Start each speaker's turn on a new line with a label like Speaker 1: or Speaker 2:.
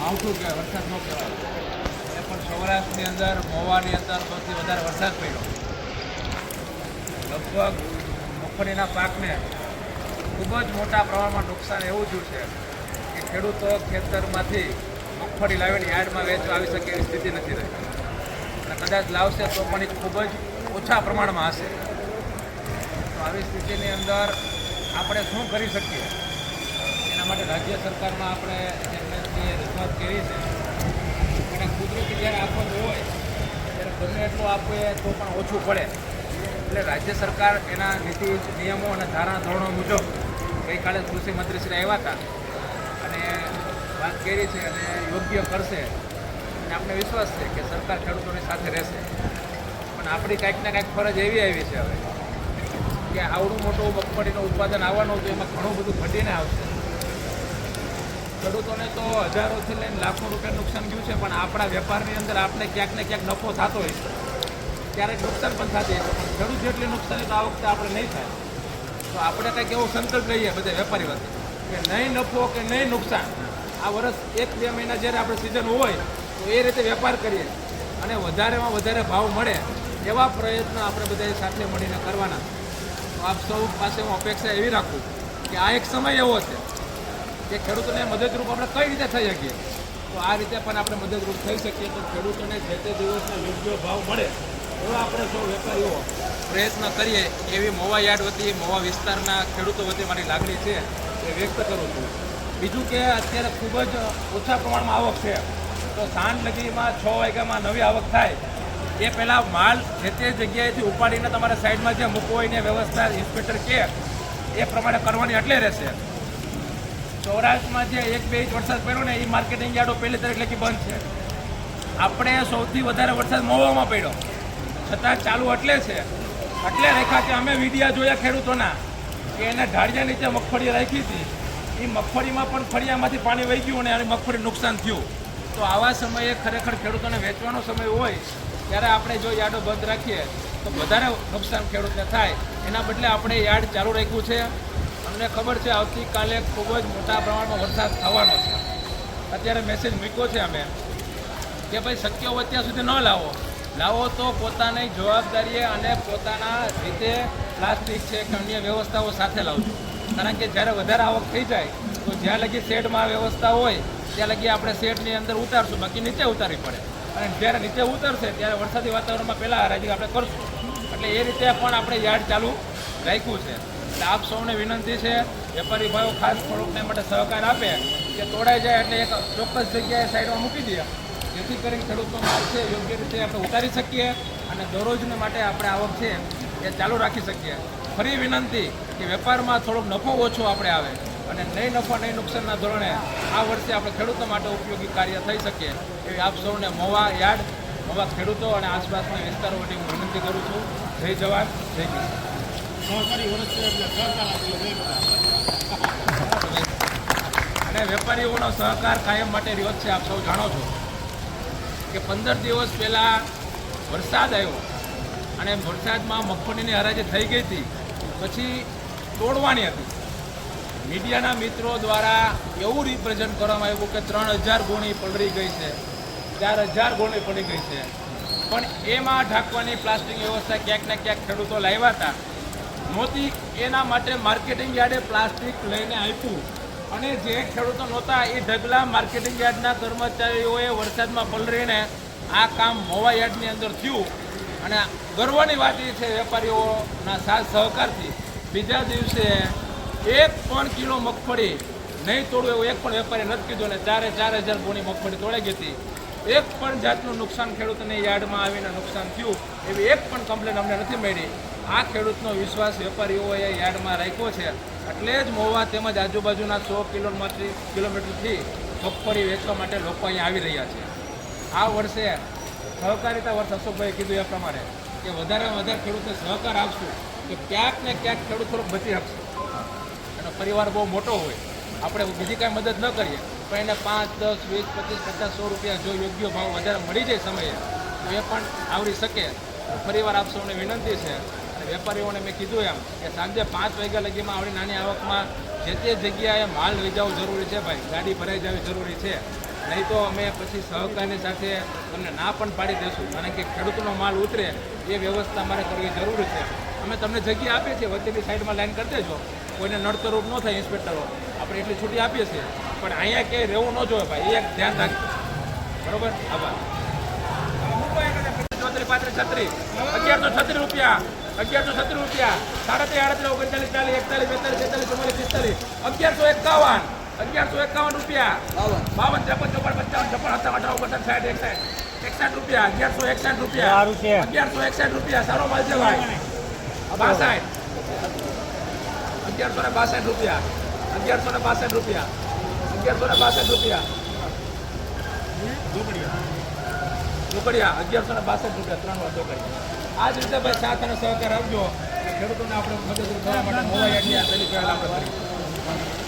Speaker 1: માવઠું કહેવાય? વરસાદ ન કહેવાય. એ પણ સૌરાષ્ટ્રની અંદર મોવાની અંદર સૌથી વધારે વરસાદ પડ્યો. લગભગ મગફળીના પાકને ખૂબ જ મોટા પ્રમાણમાં નુકસાન એવું થયું છે કે ખેડૂતો ખેતરમાંથી મગફળી લાવીને યાર્ડમાં વેચવા આવી શકે એવી સ્થિતિ નથી રહી. અને કદાચ લાવશે તો પણ એ ખૂબ જ ઓછા પ્રમાણમાં હશે. તો આવી સ્થિતિની અંદર આપણે શું કરી શકીએ? એના માટે રાજ્ય સરકારમાં આપણે જે રજૂઆત છે. અને કુદરતી જ્યારે આફત હોય, ત્યારે ગમે એટલું તો પણ ઓછું પડે. એટલે રાજ્ય સરકાર એના નીતિ, નિયમો અને ધારણા, ધોરણો મુજબ ગઈકાલે કૃષિ મંત્રીશ્રી આવ્યા હતા. અને વાત કરી છે અને યોગ્ય કરશે. અને આપણે વિશ્વાસ છે કે સરકાર ખેડૂતોની સાથે રહેશે. પણ આપણી કાંઈક ને કાંઈક ફરજ એવી આવી છે હવે. કે આવડું મોટું મગફળીનું ઉત્પાદન આવવાનું હતું એમાં ઘણું બધું ઘટીને આવશે. ખેડૂતોને તો હજારોથી લઈને લાખો રૂપિયા નુકસાન ગયું છે, પણ આપણા વેપારની અંદર આપણે ક્યાંક ને ક્યાંક નફો થતો હોય છે. ક્યારેક નુકસાન પણ થતી હોય છે ખેડૂત જેટલી નુકસાની તો આ વખતે આપણે નહીં થાય. તો આપણે કંઈક એવો સંકલ્પ લઈએ બધા વેપારી વખતે કે નહીં નફો કે નહીં નુકસાન, આ વર્ષ એક બે મહિના જ્યારે આપણે સિઝન હોય, તો એ રીતે વેપાર કરીએ અને વધારેમાં વધારે ભાવ મળે એવા પ્રયત્નો આપણે બધાએ સાથે મળીને કરવાના. તો આપ સૌ પાસે હું અપેક્ષા એવી રાખું કે આ એક સમય એવો છે કે ખેડૂતોને મદદરૂપ આપણે કઈ રીતે થઈ શકીએ? તો આ રીતે પણ આપણે મદદરૂપ થઈ શકીએ તો ખેડૂતોને જે તે દિવસના યોગ્ય ભાવ મળે એવો આપણે સૌ વેપારીઓ પ્રયત્ન કરીએ. એવી મોવા યાર્ડ વતી, મોવા વિસ્તારના ખેડૂતો વતી મારી લાગણી છે એ વ્યક્ત કરું છું. બીજું કે અત્યારે ખૂબ જ ઓછા પ્રમાણમાં આવક છે. તો સાંજ લગીમાં છ વાગ્યામાં નવી આવક થાય. એ પહેલાં માલ જે તે જગ્યાએથી ઉપાડીને તમારે સાઈડમાં જે મૂકવો હોય ને વ્યવસ્થા ઇન્સ્પેક્ટર કે એ પ્રમાણે કરવાની એટલે રહેશે. સૌરાષ્ટ્રમાં જે એક બે ઇંચ વરસાદ પડ્યો ને, એ માર્કેટિંગ યાર્ડો પહેલી તારીખ લગી બંધ છે. આપણે સૌથી વધારે વરસાદ મહુવામાં પડ્યો. છતાં ચાલુ એટલે છે. એટલે રેખા કે અમે વિડીયા જોયા ખેડૂતોના, કે એને ઢાળિયા નીચે મગફળી રાખી હતી. એ મગફળીમાં પણ ફળિયામાંથી પાણી વહી ગયું અને એની મગફળી નુકસાન થયું. તો આવા સમયે ખરેખર ખેડૂતોને વેચવાનો સમય હોય, ત્યારે આપણે જો યાર્ડો બંધ રાખીએ, તો વધારે નુકસાન ખેડૂતને થાય. એના બદલે આપણે યાર્ડ ચાલુ રાખ્યું છે. અમને ખબર છે, આવતીકાલે ખૂબ જ મોટા પ્રમાણમાં વરસાદ થવાનો છે. અત્યારે મેસેજ મૂક્યો છે અમે કે ભાઈ શક્ય હોય ત્યાં સુધી ન લાવો. લાવો તો પોતાની જવાબદારીએ અને પોતાના રીતે પ્લાસ્ટિક છે કે અન્ય વ્યવસ્થાઓ સાથે લાવજો. કારણ કે જ્યારે વધારે આવક થઈ જાય, તો જ્યાં લગી શેડમાં વ્યવસ્થા હોય, ત્યાં લગી આપણે શેડની અંદર ઉતારશું, બાકી નીચે ઉતારવી પડે. અને જ્યારે નીચે ઉતરશે, ત્યારે વરસાદી વાતાવરણમાં પહેલાં હરાજી આપણે કરશું. એટલે એ રીતે પણ આપણે યાર્ડ ચાલુ રાખ્યું છે. એટલે આપ સૌને વિનંતી છે, વેપારી ભાઈઓ ખાસ થોડુંક માટે સહકાર આપે, કે તોડાઈ જાય એટલે એક ચોક્કસ જગ્યાએ સાઈડમાં મૂકી દે. જેથી કરીને ખેડૂતનો માલ છે, યોગ્ય રીતે આપણે ઉતારી શકીએ અને દરરોજને માટે આપણે આવક છે એ ચાલુ રાખી શકીએ. ફરી વિનંતી કે વેપારમાં થોડોક નફો ઓછો આપણે આવે અને નહીં નફો, નહીં નુકસાનના ધોરણે આ વર્ષે આપણે ખેડૂતો માટે ઉપયોગી કાર્ય થઈ શકીએ એવી આપ સૌને મોવા યાર્ડ મોવા ખેડૂતો અને આસપાસના વિસ્તારો વટી હું વિનંતી કરું છું. જય જવાન, જય કિસાન. અને વેપારીઓનો સહકાર કાયમ માટે રહ્યો છે. આપ સૌ જાણો છો કે પંદર દિવસ પહેલાં વરસાદ આવ્યો અને વરસાદમાં મગફળીની હરાજી થઈ ગઈ હતી. પછી તોડવાની હતી. મીડિયાના મિત્રો દ્વારા એવું રિપ્રેઝન્ટ કરવામાં આવ્યું કે ત્રણ હજાર ગુણી પલળી ગઈ છે. ચાર હજાર ગુણી પડી ગઈ છે. પણ એમાં ઢાંકવાની પ્લાસ્ટિક વ્યવસ્થા ક્યાંક ને ક્યાંક ખેડૂતો લાવ્યા હતા. નહોતી એના માટે માર્કેટિંગ યાર્ડે પ્લાસ્ટિક લઈને આપ્યું. અને જે ખેડૂતો નહોતા, એ ઢગલા માર્કેટિંગ યાર્ડના કર્મચારીઓએ વરસાદમાં પલરીને આ કામ મોવા યાર્ડની અંદર થયું. અને ગર્વની વાત એ છે, વેપારીઓના સાથ સહકારથી. બીજા દિવસે એક પણ કિલો મગફળી નહીં તોડવું એવું એક પણ વેપારી નથી કીધું ને ચારે ચાર હજાર ગુણી મગફળી તોડાઈ ગઈ હતી. એક પણ જાતનું નુકસાન ખેડૂતને યાર્ડમાં આવીને નુકસાન થયું, એવી એક પણ કમ્પ્લેન અમને નથી મળી. આ ખેડૂતનો વિશ્વાસ વેપારીઓએ યાર્ડમાં રાખ્યો છે. એટલે જ મોવા તેમજ આજુબાજુના સો કિલોમાંથી કિલોમીટરથી મગફળી વેચવા માટે લોકો અહીંયા આવી રહ્યા છે. આ વર્ષે સહકારિતા વર્ષ અશોકભાઈએ કીધું એ પ્રમાણે કે વધારે વધારે ખેડૂતને સહકાર આપશું કે ક્યાંક ને ક્યાંક ખેડૂત થોડોક બચી શકશે. એનો પરિવાર બહુ મોટો હોય. આપણે બીજી કાંઈ મદદ ન કરીએ. પણ એને પાંચ, દસ, વીસ, પચીસ, પચાસ, સો રૂપિયા જો યોગ્ય ભાવ વધારે મળી જાય સમયે, તો એ પણ આવરી શકે. ફરીવાર આપ સૌને વિનંતી છે અને વેપારીઓને મેં કીધું એમ કે સાંજે પાંચ વાગ્યા લગીમાં આવડી નાની આવકમાં જે તે જગ્યાએ માલ લઈ જવો જરૂરી છે ભાઈ, ગાડી ભરાઈ જવી જરૂરી છે. નહીં તો અમે પછી સહકારની સાથે તમને ના પણ પાડી દઈશું કારણ કે ખેડૂતનો માલ ઉતરે, એ વ્યવસ્થા મારે કરવી જરૂરી છે. અમે તમને જગ્યા આપીએ છીએ, વચ્ચેની સાઈડમાં લાઈન કરી દેજો. કોઈને નડતરૂપ ન થાય, ઇન્સ્પેક્ટરો. આપણે એટલી છૂટી આપીએ છીએ. પણ અહીંયા ક્યાંય રહેવું ન જોઈએ ભાઈ. એ એક ધ્યાન રાખજો. બરોબર? આભાર. ચોત્રીસ પાંત્રીસ છત્રી. અગિયારસો છત્રીસ રૂપિયા. અગિયારસો છત્રીસ રૂપિયા. સાડત્રીસ આડત્રીસ ઓગણચાલીસ ચાલીસ એકતાલીસ બેતાલીસ તેતાલીસ ચુમ્માલીસ પિસ્તાલીસ. અગિયારસો એકાવન. અગિયારસો એકાવન રૂપિયા. બાવન. ત્રેપન ચોપન પંચાવન છપ્પન સત્તાવન અઠાવન ઓગણસાઠ સાઠ એકસાઠ. એકસાઠ રૂપિયા. અગિયારસો એકસાઠ રૂપિયા. અગિયારસો એકસાઠ રૂપિયા. સારો માલ છે ભાઈ. બાસઠ. અગિયારસો ને બાસઠ રૂપિયા. અગિયારસો ને બાસઠ રૂપિયા. અગિયારસો ને બાસઠ રૂપિયા. ઢોકળિયા અગિયારસો ને બાસઠ રૂપિયા, ત્રણ વાર ઢોકળિયા આ જ રીતે ભાઈ સાથ અને સહકાર આપજો. ખેડૂતોને આપણે મદદરૂપ થવા માટે મોબાઈલ આપણે કરી